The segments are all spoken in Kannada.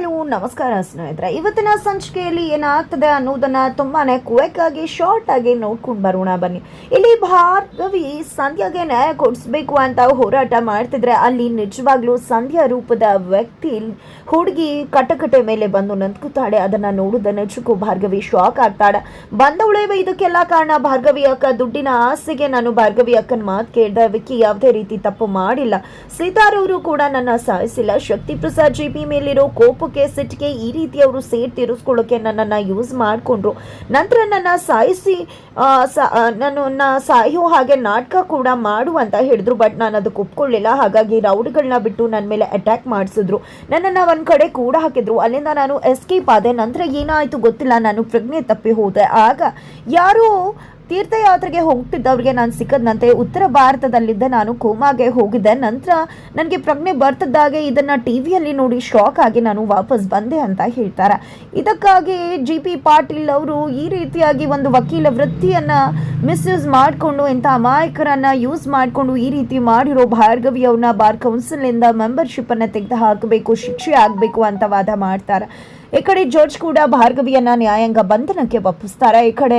ಹಲೋ ನಮಸ್ಕಾರ ಸ್ನೇಹಿತರೆ. ಇವತ್ತಿನ ಸಂಚಿಕೆಯಲ್ಲಿ ಏನಾಗ್ತದೆ ಅನ್ನೋದನ್ನ ತುಂಬಾನೇ ಕುವೆಕ್ ಆಗಿ ಶಾರ್ಟ್ ಆಗಿ ನೋಡ್ಕೊಂಡು ಬರೋಣ ಬನ್ನಿ. ಇಲ್ಲಿ ಭಾರ್ಗವಿ ಸಂಧ್ಯಾಗೆ ನ್ಯಾಯ ಕೊಡಿಸ್ಬೇಕು ಅಂತ ಹೋರಾಟ ಮಾಡ್ತಿದ್ರೆ ಅಲ್ಲಿ ನಿಜವಾಗ್ಲೂ ಸಂಧ್ಯಾ ರೂಪದ ವ್ಯಕ್ತಿ ಹುಡುಗಿ ಕಟಕಟೆ ಮೇಲೆ ಬಂದು ನಂತ್ಕುತ್ತಾಳೆ ಅದನ್ನ ನೋಡಿದ ನಿಜಕ್ಕೂ ಭಾರ್ಗವಿ ಶಾಕ್ ಆಗ್ತಾಳೆ. ಬಂದವಳೇವ ಇದಕ್ಕೆಲ್ಲ ಕಾರಣ? ಭಾರ್ಗವಿ ಅಕ್ಕ ದುಡ್ಡಿನ ಆಸೆಗೆ ನಾನು ಭಾರ್ಗವಿ ಅಕ್ಕನ ಮಾತು ಕೇಳಿದೆ. ವಿಕ್ಕಿ ಯಾವುದೇ ರೀತಿ ತಪ್ಪು ಮಾಡಿಲ್ಲ. ಸೀತಾರವರು ಕೂಡ ನನ್ನ ಸಾಯಿಸಿಲ್ಲ. ಶಕ್ತಿ ಪ್ರಸಾದ್ ಜಿ ಮೇಲಿರೋ ಮೇಲಿರೋ ಕೋಪಕ್ಕೆ ಸಿಟ್ಟಿಗೆ ಈ ರೀತಿ ಅವರು ಸೇಟ್ ತೀರಿಸ್ಕೊಳ್ಳೋಕೆ ನನ್ನನ್ನು ಯೂಸ್ ಮಾಡಿಕೊಂಡ್ರು. ನಂತರ ನನ್ನ ಸಾಯಿಸಿ ನನ್ನನ್ನ ಸಾಯೋ ಹಾಗೆ ನಾಟಕ ಕೂಡ ಮಾಡು ಅಂತ ಹೇಳಿದ್ರು ಬಟ್ ನಾನು ಅದಕ್ಕೆ ಒಪ್ಕೊಳ್ಳಿಲ್ಲ. ಹಾಗಾಗಿ ರೌಡ್ಗಳನ್ನ ಬಿಟ್ಟು ನನ್ನ ಮೇಲೆ ಅಟ್ಯಾಕ್ ಮಾಡಿಸಿದ್ರು. ನನ್ನನ್ನು ಒಂದು ಕಡೆ ಕೂಡ ಹಾಕಿದ್ರು. ಅಲ್ಲಿಂದ ನಾನು ಎಸ್ಕೇಪ್ ಆದೆ. ನಂತರ ಏನಾಯಿತು ಗೊತ್ತಿಲ್ಲ. ನಾನು ಪ್ರಜ್ಞೆ ತಪ್ಪಿ ಹೋದೆ. ಆಗ ಯಾರೋ ತೀರ್ಥಯಾತ್ರೆಗೆ ಹೋಗ್ತಿದ್ದವ್ರಿಗೆ ನಾನು ಸಿಕ್ಕದಂತೆ ಉತ್ತರ ಭಾರತದಲ್ಲಿದ್ದ ನಾನು ಕೋಮಾಗೆ ಹೋಗಿದ್ದೆ. ನಂತರ ನನಗೆ ಪ್ರಜ್ಞೆ ಬರ್ತಿದ್ದಾಗೆ ಟಿ ವಿಯಲ್ಲಿ ನೋಡಿ ಶಾಕ್ ಆಗಿ ನಾನು ವಾಪಸ್ ಬಂದೆ ಅಂತ ಹೇಳ್ತಾರೆ. ಇದಕ್ಕಾಗಿ ಜಿ ಪಿ ಪಾಟೀಲ್ ಅವರು ಈ ರೀತಿಯಾಗಿ ಒಂದು ವಕೀಲ ವೃತ್ತಿಯನ್ನು ಮಿಸ್ಯೂಸ್ ಮಾಡಿಕೊಂಡು, ಇಂಥ ಅಮಾಯಕರನ್ನು ಯೂಸ್ ಮಾಡಿಕೊಂಡು ಈ ರೀತಿ ಮಾಡಿರೋ ಭಾರ್ಗವಿ ಅವ್ರನ್ನ ಬಾರ್ ಕೌನ್ಸಿಲಿಂದ ಮೆಂಬರ್ಶಿಪ್ಪನ್ನು ತೆಗೆದು ಹಾಕಬೇಕು, ಶಿಕ್ಷೆ ಆಗಬೇಕು ಅಂತ ವಾದ ಮಾಡ್ತಾರೆ. ಈ ಕಡೆ ಜಡ್ಜ್ ಕೂಡ ಭಾರ್ಗವಿಯನ್ನ ನ್ಯಾಯಾಂಗ ಬಂಧನಕ್ಕೆ ಒಪ್ಪಿಸ್ತಾರೆ. ಈ ಕಡೆ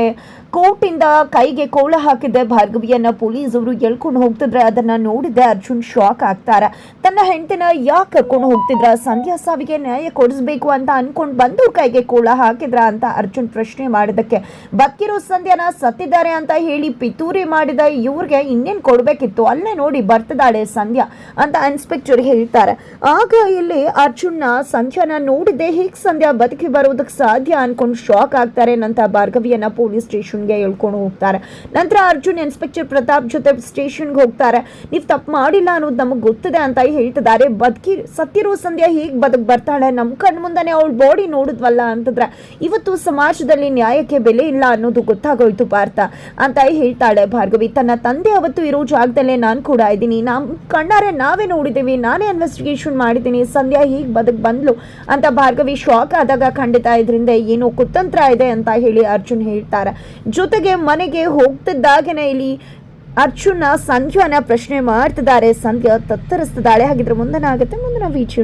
ಕೋರ್ಟಿಂದ ಕೈಗೆ ಕೋಳ ಹಾಕಿದ್ದೆ ಭಾರ್ಗವಿಯನ್ನ ಅವರು ಎಳ್ಕೊಂಡು ಹೋಗ್ತಿದ್ರೆ ಅದನ್ನ ನೋಡಿದ್ದೆ ಅರ್ಜುನ್ ಶಾಕ್ ಆಗ್ತಾರೆ. ತನ್ನ ಹೆಂಡತಿನ ಯಾಕೆ ಕರ್ಕೊಂಡು ಹೋಗ್ತಿದ್ರ? ಸಂಧ್ಯಾ ಸಾವಿಗೆ ನ್ಯಾಯ ಕೊಡಿಸ್ಬೇಕು ಅಂತ ಅನ್ಕೊಂಡು ಬಂದು ಕೈಗೆ ಕೋಳ ಹಾಕಿದ್ರ ಅಂತ ಅರ್ಜುನ್ ಪ್ರಶ್ನೆ ಮಾಡಿದಕ್ಕೆ ಬಕ್ಕಿರೋ ಸಂಧ್ಯಾನ ಸತ್ತಿದ್ದಾರೆ ಅಂತ ಹೇಳಿ ಪಿತೂರಿ ಮಾಡಿದ ಇವ್ರಿಗೆ ಇನ್ನೇನ್ ಕೊಡ್ಬೇಕಿತ್ತು? ಅಲ್ಲೇ ನೋಡಿ ಬರ್ತದಾಳೆ ಸಂಧ್ಯಾ ಅಂತ ಇನ್ಸ್ಪೆಕ್ಟರ್ ಹೇಳ್ತಾರೆ. ಆಗ ಇಲ್ಲಿ ಅರ್ಜುನ್ನ ಸಂಧ್ಯಾನ ನೋಡಿದ್ದೆ ಹೀಗೆ ಸಂಧ್ಯಾ ಬದುಕಿ ಬರೋದಕ್ಕೆ ಸಾಧ್ಯ ಅನ್ಕೊಂಡು ಶಾಕ್ ಆಗ್ತಾರೆ ನಂತರ ಭಾರ್ಗವಿಯನ್ನ ಪೊಲೀಸ್ ಸ್ಟೇಷನ್ಗೆ ಹೇಳ್ಕೊಂಡು ಹೋಗ್ತಾರೆ. ನಂತರ ಅರ್ಜುನ್ ಇನ್ಸ್ಪೆಕ್ಟರ್ ಪ್ರತಾಪ್ ಜೊತೆ ಸ್ಟೇಷನ್ಗೆ ಹೋಗ್ತಾರೆ. ನೀವು ತಪ್ಪು ಮಾಡಿಲ್ಲ ಅನ್ನೋದು ನಮಗೆ ಗೊತ್ತಿದೆ ಅಂತ ಹೇಳ್ತಿದ್ದಾರೆ. ಬದುಕಿ ಸತ್ತಿರೋ ಸಂಧ್ಯಾ ಹೇಗ್ ಬದುಕು ಬರ್ತಾಳೆ? ನಮ್ಮ ಕಣ್ ಮುಂದೆನೆ ಅವಳ ಬಾಡಿ ನೋಡಿದ್ವಲ್ಲ ಅಂತಂದ್ರೆ, ಇವತ್ತು ಸಮಾಜದಲ್ಲಿ ನ್ಯಾಯಕ್ಕೆ ಬೆಲೆ ಇಲ್ಲ ಅನ್ನೋದು ಗೊತ್ತಾಗೋಯ್ತು ಪಾರ್ಥ ಅಂತ ಹೇಳ್ತಾಳೆ ಭಾರ್ಗವಿ. ತನ್ನ ತಂದೆ ಅವತ್ತು ಇರೋ ಜಾಗದಲ್ಲೇ ನಾನು ಕೂಡ ಇದ್ದೀನಿ. ನಮ್ಮ ಕಣ್ಣಾರೆ ನಾವೇ ನೋಡಿದ್ದೀವಿ ನಾನೇ ಇನ್ವೆಸ್ಟಿಗೇಷನ್ ಮಾಡಿದ್ದೀನಿ. ಸಂಧ್ಯಾ ಹೀಗೆ ಬದುಕ್ ಬಂದ್ಲು ಅಂತ ಭಾರ್ಗವಿ ಶಾಕ್ ಆದಾಗ ಖಂಡಿತ ಇದರಿಂದ ಏನೋ ಕುತಂತ್ರ ಇದೆ ಅಂತ ಹೇಳಿ ಅರ್ಜುನ್ ಹೇಳ್ತಾರೆ. ಜೊತೆಗೆ ಮನೆಗೆ ಹೋಗ್ತಿದ್ದಾಗನೇ ಇಲ್ಲಿ ಅರ್ಜುನ ಸಂಧ್ಯಾನ ಪ್ರಶ್ನೆ ಮಾಡ್ತಿದ್ದಾರೆ. ಸಂಧ್ಯಾ ತತ್ತರಿಸ್ತಿದ್ದಾಳೆ. ಹಾಗಿದ್ರೆ ಮುಂದೆ ಆಗುತ್ತೆ ಮುಂದಿನ ವೀಕ್ಷ